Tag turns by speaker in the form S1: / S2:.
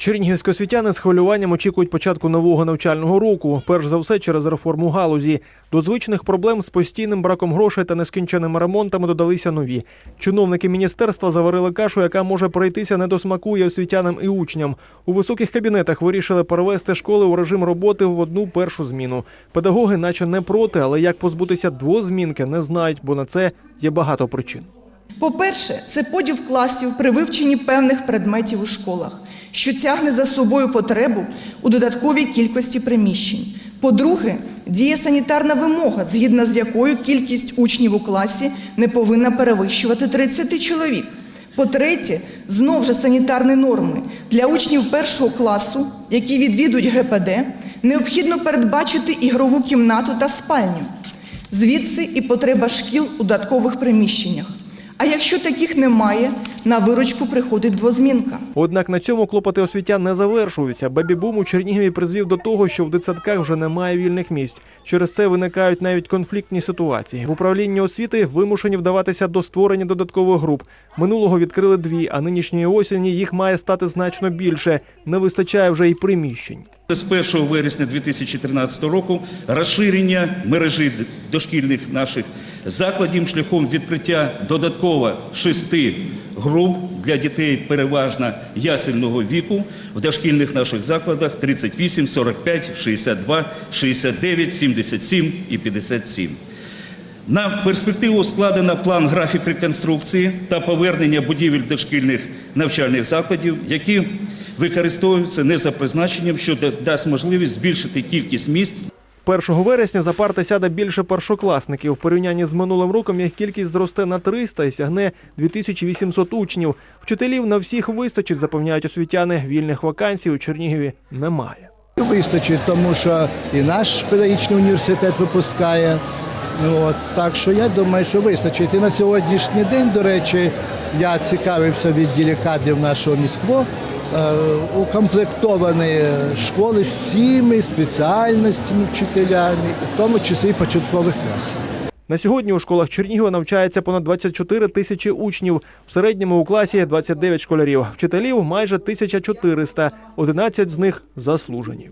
S1: Чернігівські освітяни з хвилюванням очікують початку нового навчального року. Перш за все через реформу галузі. До звичних проблем з постійним браком грошей та нескінченими ремонтами додалися нові. Чиновники міністерства заварили кашу, яка може пройтися не до смаку і освітянам і учням. У високих кабінетах вирішили перевести школи у режим роботи в одну першу зміну. Педагоги, наче не проти, але як позбутися двозмінки, не знають, бо на це є багато причин.
S2: По-перше, це поділ класів при вивченні певних предметів у школах, що тягне за собою потребу у додатковій кількості приміщень. По-друге, діє санітарна вимога, згідно з якою кількість учнів у класі не повинна перевищувати 30 чоловік. По-третє, знов же санітарні норми. Для учнів першого класу, які відвідують ГПД, необхідно передбачити ігрову кімнату та спальню. Звідси і потреба шкіл у додаткових приміщеннях. А якщо таких немає, на виручку приходить двозмінка.
S1: Однак на цьому клопоти освітян не завершуються. Бебі-бум у Чернігові призвів до того, що в дитсадках вже немає вільних місць. Через це виникають навіть конфліктні ситуації. В управлінні освіти вимушені вдаватися до створення додаткових груп. Минулого відкрили дві, а нинішньої осені їх має стати значно більше. Не вистачає вже й приміщень.
S3: З 1 вересня 2013 року розширення мережі дошкільних наших закладів шляхом відкриття додатково шести груп для дітей переважно ясельного віку в дошкільних наших закладах 38, 45, 62, 69, 77 і 57. На перспективу складено план графік реконструкції та повернення будівель дошкільних навчальних закладів, які використовуються не за призначенням, що дасть можливість збільшити кількість місць
S1: 1 вересня за парти сяде більше першокласників. В порівнянні з минулим роком їх кількість зросте на 300 і сягне 2800 учнів. Вчителів на всіх вистачить, запевняють освітяни. Вільних вакансій у Чернігові немає.
S4: Вистачить, тому що і наш педагогічний університет випускає. От, так що я думаю, що вистачить. І на сьогоднішній день, до речі, я цікавився від кадрів нашого міського. Е, укомплектовані школи всіми спеціальностями вчителями, в тому числі початкових класів.
S1: На сьогодні у школах Чернігова навчається понад 24 тисячі учнів. В середньому у класі 29 школярів. Вчителів майже 1400, 11 з них заслужені.